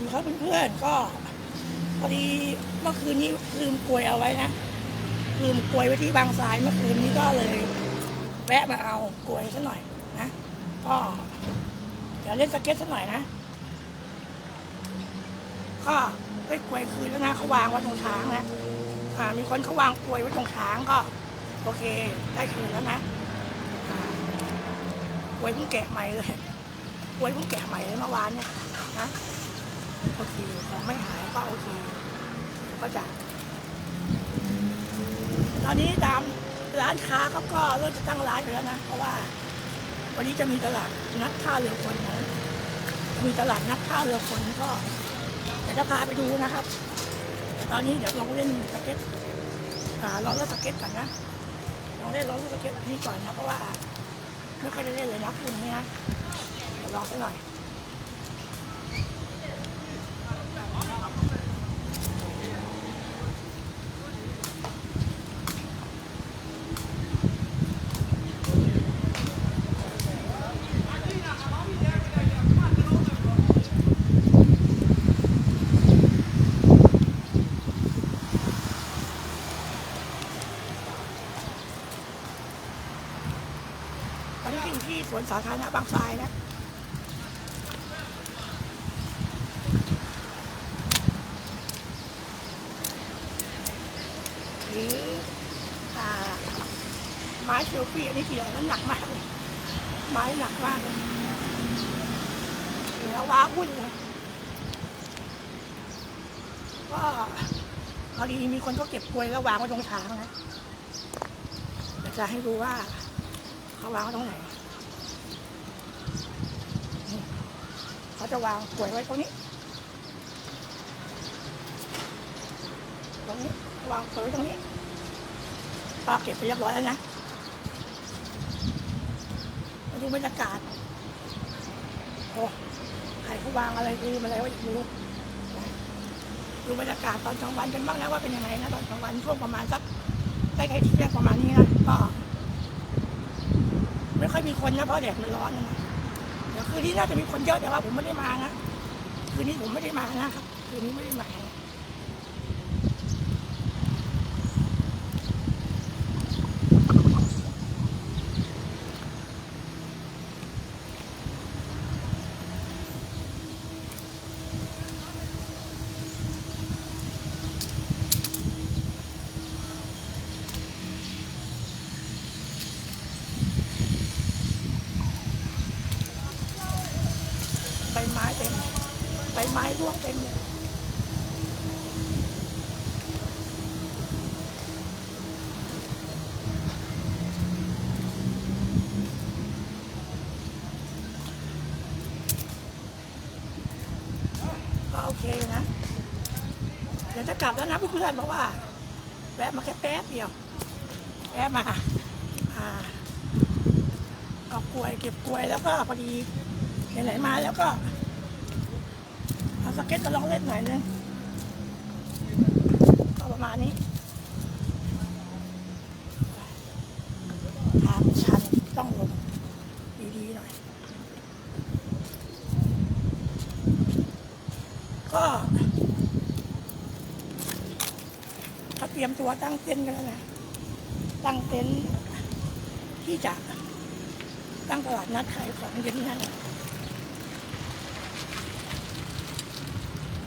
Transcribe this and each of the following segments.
ดีครับเพื่อนๆก็พอดีเมื่อคืนนี้ลืมกลวยเอาไว้นะลืมกลวยไว้ที่บางทรายเมื่อคืนนี้ก็เลยแวะมาเอากลวยซะหน่อยนะก็เดี๋ยวเล่นสเก็ตซะหน่อยนะ ก็ได้กลวยคืนแล้วนะเขาวางไว้ตรงช้างนะอ่ามีคนเขาวางกลวยไว้ตรงช้างก็ โอเค ได้คืนแล้วนะอ่ากลวยเพิ่งแกะใหม่เลยกลวยเพิ่งแกะใหม่เลยเมื่อวานเนี่ยนะ โอเคของไม่หายก็โอเคก็จะตอนนี้ตามร้านค้าเขาก็เริ่มจะตั้งร้านกันแล้วนะ เพราะว่า วันนี้จะมีตลาดนัดท่าเรือคนนะมีตลาดนัดท่าเรือคนก็เดี๋ยวจะพาไปดูนะครับ ตอนนี้เดี๋ยวลองเล่นสเก็ตอ่าลองเล่นสเก็ตก่อนนะลองเล่นลองเล่นสเก็ตอันนี้ก่อนนะเพราะว่าไม่ค่อยได้เล่นเลยนะคุณนี้นะเดี๋ยวลองสักหน่อย สวนสาธารณะบางทรายนะหรืออ่าไม้เซลฟี่อันนี้กี่อะไรน้ำหนักมากเลยไม้หนักมากเลยแล้วว้าวุ่นเลยก็พอดีมีคนก็เก็บกลวยแล้ววางไว้ตรงชางนะจะให้ดูว่าเขาวางไว้ตรงไหน เขาจะวางกลวยไว้ตรงนี้ ตรงนี้วางกลวยตรงนี้ป้าเก็บไปเรียบร้อยแล้วนะมาดูบรรยากาศโอ้ใครเขาวางอะไรลืมอะไรไว้อีกไม่รู้นะดูบรรยากาศตอนกลางวันกันบ้างนะว่าเป็นยังไงนะตอนกลางวันช่วงประมาณสักใกล้ๆเที่ยงประมาณนี้นะก็ไม่ค่อยมีคนนะเพราะแดดมันร้อนนะ ดี๋ยวคืนนี้น่าจะมีคนเยอะแต่ว่าผมไม่ได้มานะคืนนี้ผมไม่ได้มานะครับคืนนี้ไม่ได้มานะใบไม้เต็มใบไม้ร่วงเต็มเลยก็โอเคนะ เดี๋ยวจะกลับแล้วนะเพื่อนๆเพราะว่า แวะมาแค่แป๊บเดียว แวะมาอ่าเอากล้วยเก็บกล้วยแล้วก็พอดีไหนๆมาแล้วก็ เอาสเก็ตจะลองเล่นหน่อยนึงก็ประมาณนี้ทางชันต้องลงดีๆหน่อย ก็เขาเตรียมตัวตั้งเต็นท์กันแล้วนะ ตั้งเต็นท์ที่จะตั้งตลาดนัดขายของเย็นนี้น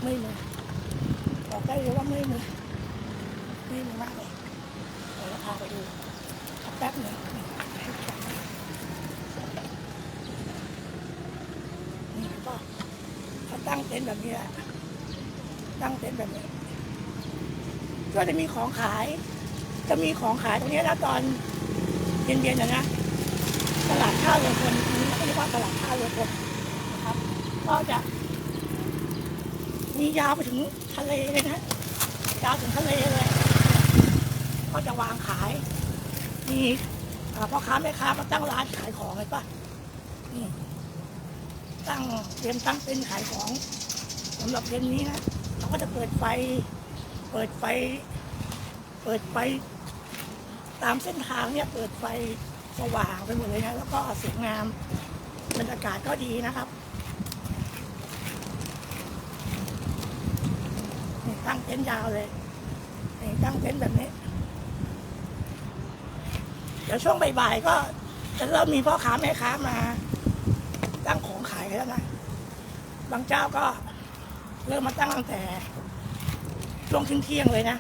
ไม่มือบอกได้เลยว่าไม่มือไม่มือมากเลยเดี๋ยวเราพาไปดูแป๊บหนึ่งนี่ก็เขาตั้งเต็นท์แบบนี้แหละตั้งเต็นท์แบบนี้ก็จะมีของขาย จะมีของขายตรงนี้นะตอนเย็นๆนะนะตลาดข้าวเรือคนนี้เขาเรียกว่าตลาดข้าวเรือคนนะครับ ก็จะ มียาวไปถึงทะเลเลยนะยาวถึงทะเลเลยก็จะวางขายนี่พ่อค้าแม่ค้ามาตั้งร้านขายของเลยป่ะตั้งเตรียมตั้งเป็นขายของสำหรับเย็นนี้นะเขาก็จะเปิดไฟ เปิดไฟ เปิดไฟ ตามเส้นทางเนี่ย เปิดไฟสว่างไปหมดเลยนะแล้วก็สวยงามบรรยากาศก็ดีนะครับ ต็นท์ยาวเลยตั้งเต็นท์แบบนี้ เดี๋ยวช่วงบ่ายๆก็จะเริ่มมีพ่อค้าแม่ค้ามาตั้งของขายแล้วนะ บางเจ้าก็เริ่มมาตั้งตั้งแต่ช่วงเที่ยงเลยนะ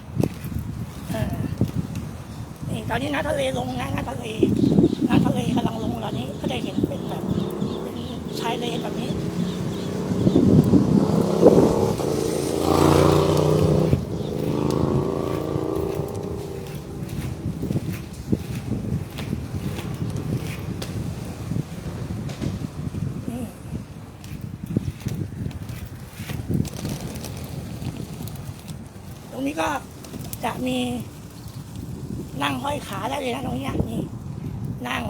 นี่ตอนนี้น้ำทะเลลงนะน้ำทะเลน้ำทะเลกำลังลงตอนนี้ก็ได้เห็นเป็นแบบเป็นชายเลนแบบนี้ตรงนี้ก็จะ มีนั่งห้อยขาได้เลยนะตรงนี้นี่นั่ง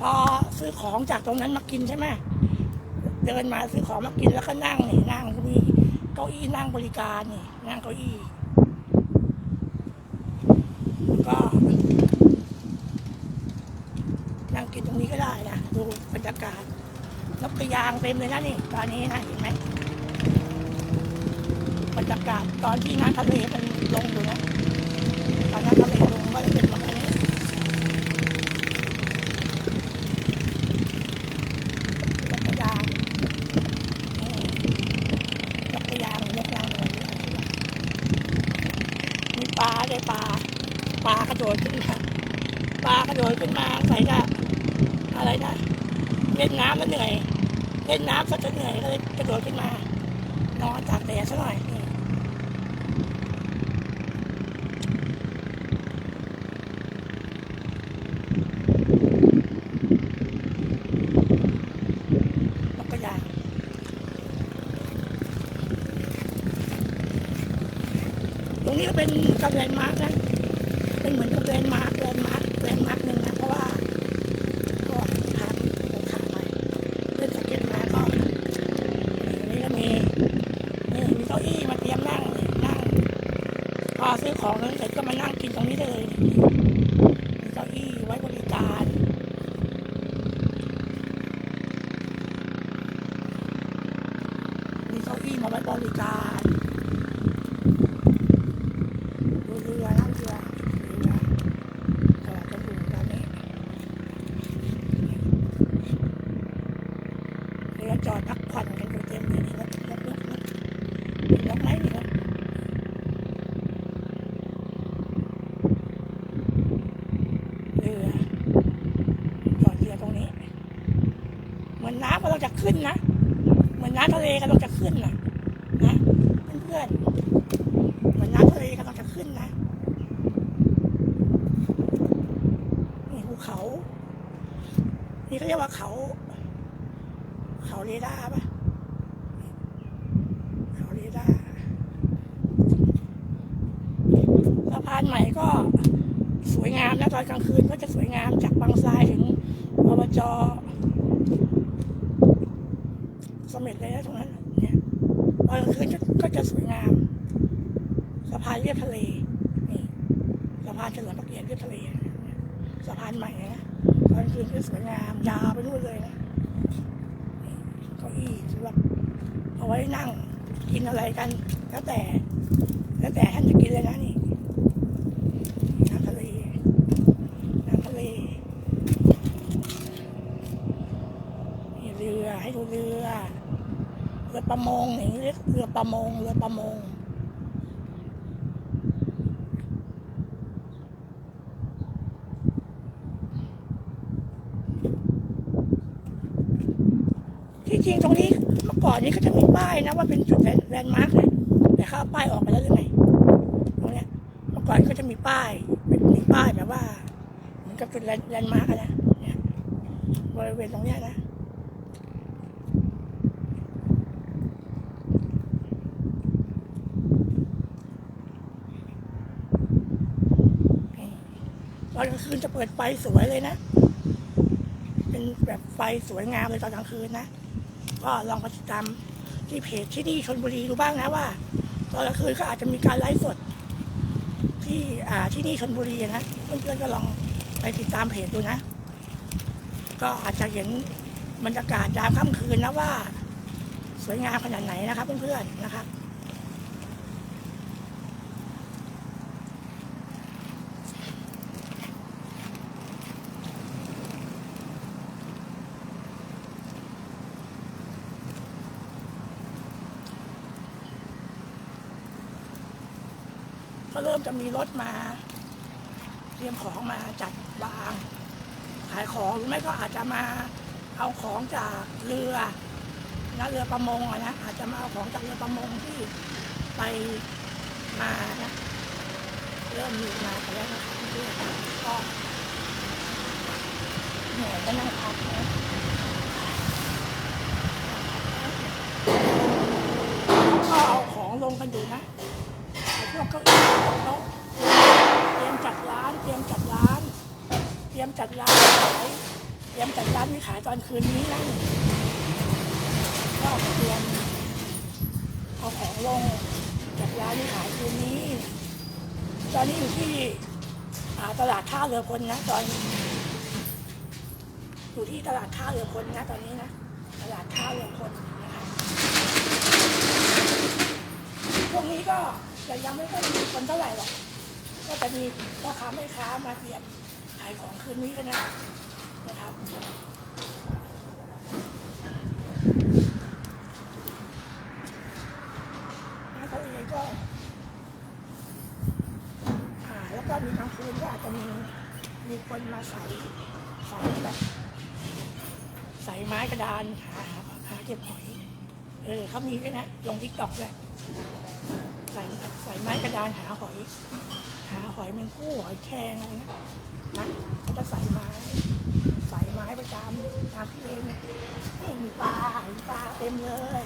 พอซื้อของจากตรงนั้นมากินใช่ไหมเดินมาซื้อของมากินแล้วก็นั่งนี่นั่งมีเก้าอี้นั่งบริการนี่ นั่งเก้าอี้ ก็นั่งกินตรงนี้ก็ได้นะดูบรรยากาศนกกระยางเต็มเลยนะนี่ ตอนนี้นะเห็นไหมบรรยากาศตอนที่น้ำทะเลมันลงอยู่นะ ป็นแบบนี้นกกรยางนี่นกกรยางนกยางเลยมีปลาเลยปลาปลากระโดดขึ้นมาปลากระโดดขึ้นมาใส่กับอะไรนะเล่นน้ำแล้วเหนื่อยเล่นน้ำก็จะเหนื่อยก็เลยกระโดดขึ้นมานอนตากแดดซะหน่อยนี่นกกระยางตรง นี้ก็เป็นกับแลนด์มาร์กนะเป็นเหมือนกับแลนด์มาร์กแลนด์มาร์กแลนด์มาร์กหนึ่งนะเพราะว่าก็ทางผมขาไปเล่นสเก็ตมาก็นี่ก็มีนี่มีเก้าอี้มาเตรียมนั่งนั่งพอซื้อของแล้วเสร็จก็มานั่งกินตรงนี้ได้เลยนี่มีเก้าอี้ไว้บริการ มีเก้าอี้มาไว้บริการดูเรือนั่งเรือเรือกำลังจะดูตอนนี้เรือจอดพักผ่อนกันอยู่เต็มเลยนี่รถรถรถรถรถไหมนี่รถเรือจอดเรือตรงนี้ เหมือนน้ำกำลังจะขึ้นนะ เหมือนน้ำทะเลกำลังจะขึ้นนะนะเพื่อนๆเหมือนน้ำทะเลกำลังจะขึ้นนะนี่ภูเขา นี่เขาเรียกว่าเขา เขาเรดาร์ปะเขาเรดาร์สะพานใหม่ก็สวยงามนะตอนกลางคืนก็จะสวยงามจากบางทรายถึงอบจ เสม็ดเลยนะตรงนั้นเนี่ย ตอนกลางคืนก็จะสวยงามสะพานเรียบทะเลนี่สะพานเฉลิมพระเกียรติเรียบทะเลสะพานใหม่นะตอนกลางคืนก็สวยงามยาวไปนู่นเลยนะนี่เก้าอี้สำหรับเอาไว้นั่งกินอะไรกันแล้วแต่ แล้วแต่ท่านจะกินเลยนะนี่น้ำทะเลน้ำทะเลนี่เรือให้ดูเรือ เรือประมงอย่างนี้เรียกเรือประมงเรือประมงที่จริงตรงนี้เมื่อก่อนนี้ก็จะมีป้ายนะว่าเป็นจุดแลนด์มาร์กนะแต่เขาป้ายออกไปแล้วหรือไงตรงเนี้ยเมื่อก่อนก็จะมีป้ายเป็นมีป้ายแบบว่าเหมือนกับจุดแลนแลนด์มาร์กอะนะเนี่ยบริเวณตรงเนี้ยนะ ต อนกลางคืนจะเปิดไฟสวยเลยนะ เป็นแบบไฟสวยงามเลยตอนกลางคืนนะ ก็ลองไปติดตามที่เพจที่นี่ชนบุรีดูบ้างนะว่า ตอนกลางคืนก็อาจจะมีการไลฟ์สด ที่อ่าที่นี่ชนบุรีนะเพื่อนๆก็ลองไปติดตามเพจดูนะ ก็อาจจะเห็นบรรยากาศยามค่ำคืนนะว่า สวยงามขนาดไหนนะครับเพื่อนๆนะครับ เริ่มจะมีรถมา เตรียมของมาจัดวาง ขายของหรือไม่ก็อาจจะมาเอาของจากเรือนะเรือประมงอะนะอาจจะมาเอาของจากเรือประมงที่ไปมานะเริ่มมีมาแล้วนะคะเพื่อนๆก็เหนื่อยก็นั่งพักนะก็เอาของลงกันอยู่นะ วกเก้าอี้โต๊ะเตรียมจัดร้าน เตรียมจัดร้าน เตรียมจัดร้านขายเตรียมจัดร้านที่ขายตอนคืนนี้นะก็เตรียมเอาของลงจัดร้านที่ขายคืนนี้ ตอนนี้อยู่ที่ตลาดท่าเรือพลนะตอนอยู่ที่ตลาดท่าเรือพลนะตอนนี้นะ ตลาดท่าเรือพลนะคะพวกนี้ก็ จะยังไม่ค่อยมีคนเท่าไหร่หรอก ก็จะมีพ่อค้าแม่ค้ามาเตรียมขายของคืนนี้กันนะนะครับแล้วก็เองก็อ่าแล้วก็มีกลางคืนก็อาจจะมีมีคนมาใส่ใส่แบบใส่ไม้กระดานหาหาหาเก็บหอยเออเขามีด้วยนะลงทิกตอกเลย ใส่ใส่ไม้กระดานหาหอย หาหอยแมงคู่หอยแครงอะไรนะนะเขาจะใส่ไม้ใส่ไม้ประจำตามที่เองนี่มีปลาปลาเต็มเลย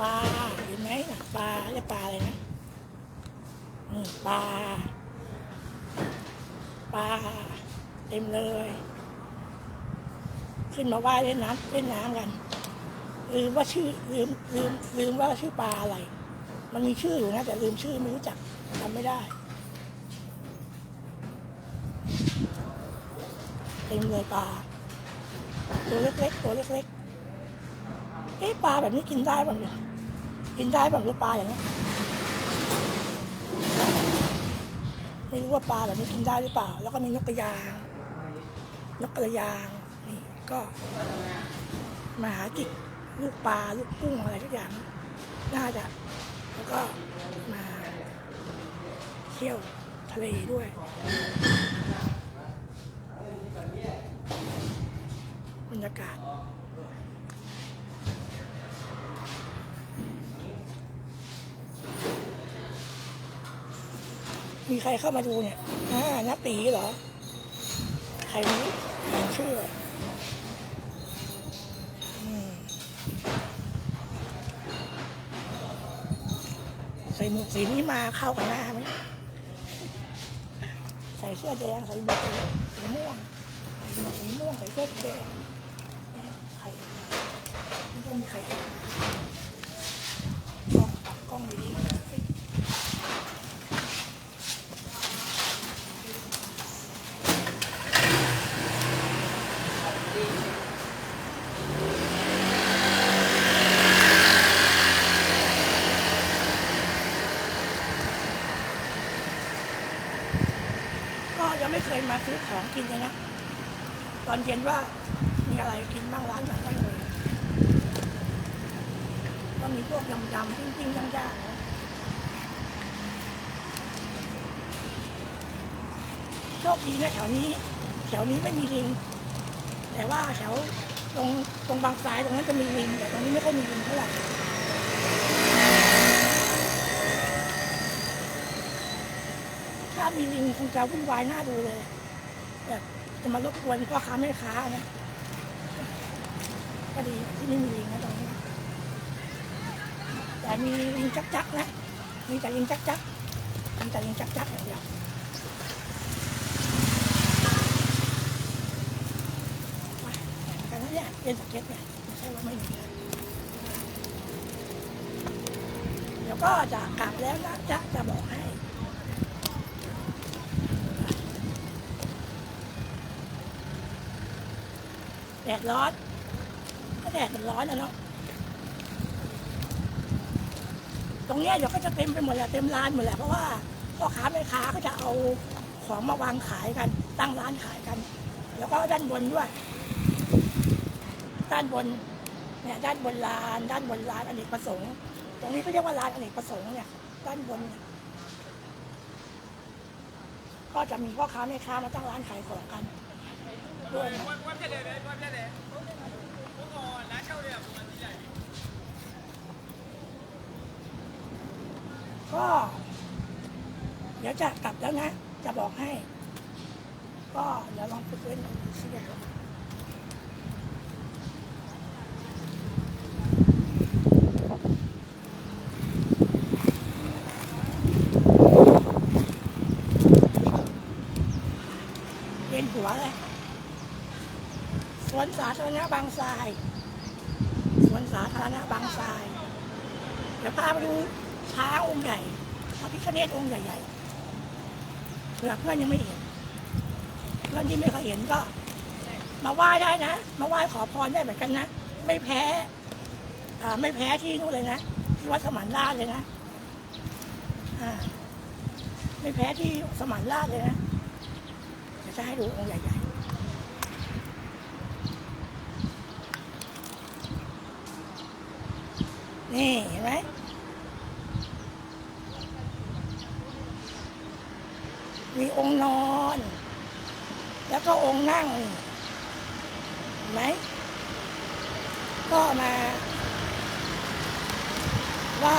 ปลาเห็นไหมน่ะปลาเรียกปลาอะไรนะนี่ปลาปลาเต็มเลย ขึ้นมาว่ายเล่นน้ำเล่นน้ำกันลืมว่าชื่อลืมลืมลืมว่าชื่อปลาอะไร มันมีชื่ออยู่นะ แต่ลืมชื่อไม่รู้จักจำไม่ได้เต็มเลยปลาตัวเล็กๆตัวเล็กๆเอ๊ะปลาแบบนี้กินได้ป่ะเนี่ยกินได้ป่ะหรือปลาอย่างนี้ไม่รู้ว่าปลาแบบนี้กินได้หรือเปล่า แล้วก็มีนกกระยาง นกกระยางนี่ก็มาหาจิกลูกปลาลูกกุ้งอะไรทุกอย่าง น่าจะ แล้วก็มาเที่ยวทะเลด้วยบรรยากาศมีใครเข้ามาดูเนี่ยอ่านับตีเหรอ ใครรู้ชื่อมใส่ หมวกสีนี้มาเข้ากับหน้าไหมใส่เสื้อแดงใส่หมวกสีม่วงใส่หมวกสีม่วงใส่เสื้อแดงใครไม่ต้องมีใครกล้องตักกล้องดีๆ ก็ยังไมาซื้อของกินเลยนะ ตอนเย็นว่ามีอะไรกินบ้างร้านไหนบ้างเลยก็มีพวกยำยำๆปิ้งๆย่างๆนะโชคดีนะแถวนี้แถวนี้ไม่มีลิง แต่ว่าแถวตรงตรงบางซ้ายตรงนั้นจะมีลิงแต่ตรงนี้ไม่ค่อยมีลิงเท่าไหร่ถ้ามีลิงคงจะวุ่นวายน่าดูเลย จะมารบกวนพ่อค้าแม่ค้านะก็ดีที่ไม่มีลิงนะตรงนี้แต่มีลิงจักจักๆนะมีแต่ลิงจักจักๆมีแต่ลิงจักจักๆอย่างเดียวกันแล้วเนี่ยเป็นสเก็ตเนี่ยไม่ใช่ว่าไม่มีเดี๋ยวก็จะกลับแล้วนะจะจะบอกให้ ดร้อนก็แดดมันร้อนนะเนาะตรงเนี้ยเดี๋ยวก็จะเต็มไปหมดแหละเต็มร้านหมดแหละเพราะว่าพ่อค้าแม่ค้าก็จะเอาของมาวางขายกัน ตั้งร้านขายกัน แล้วก็ด้านบนด้วย ด้านบนเนี่ยด้านบนลาน ด้านบนลานอเนกประสงค์ตรงนี้ก็เรียกว่าลานอเนกประสงค์เนี่ยด้านบนเนี่ยก็จะมีพ่อค้าแม่ค้ามาตั้งร้านขายของกัน ก็ เดี๋ยวจะกลับแล้วนะ จะบอกให้ ก็เดี๋ยวลองฝึกเล่นดูสิเดี๋ยว เวียนหัวเลย สวนสาธา รณะบางทรายสวนสาธารณะบางทรายเดี๋ยวพาไปดูช้างองค์ใหญ่พระพิฆเนศองค์ใหญ่ๆเผื่อเพื่อนยังไม่เห็นเพื่อนที่ไม่เคยเห็นก็ มาไหว้ได้นะ มาไหว้ขอพรได้เหมือนกันนะ ไม่แพ้อ่าไม่แพ้ที่นู่นเลยนะที่วัดสมานราชเลยนะอ่าไม่แพ้ที่สมานราชเลยนะเดี๋ยวจะให้ดูองค์ใหญ่ๆ นี่เห็นไหมมีองค์นอน แล้วก็องค์นั่งเห็นไหมก็มาไหว้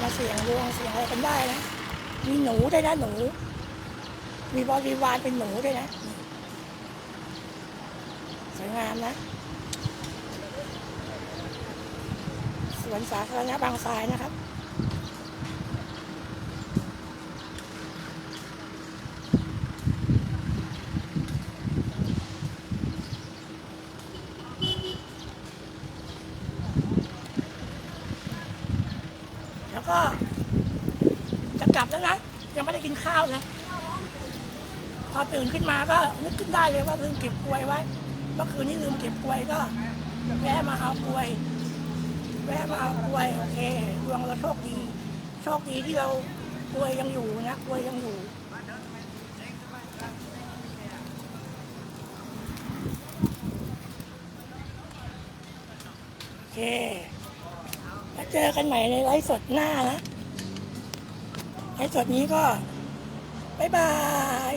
มาเสียงดวงเสียงอะไรกันได้นะ มีหนูได้นะหนู มีบริวารเป็นหนูด้วยนะ สวยงามนะ วนสาธารณะบางทรายนะครับแล้วก็จะกลับแล้วนะยังไม่ได้กินข้าวนะ พอตื่นขึ้นมาก็นึกขึ้นได้เลยว่าลืมเก็บกล้วยไว้เมื่อคืนนี้ลืมเก็บกล้วยก็แวะมาเอากล้วย แวะมาเอากล้วยโอเคดวงเราโชคดี โชคดีที่เรากล้วยยังอยู่นะกล้วยยังอยู่โอเคแล้วเจอกันใหม่ในไลฟ์สดหน้านะไลฟ์สดนี้ก็ บ๊ายบาย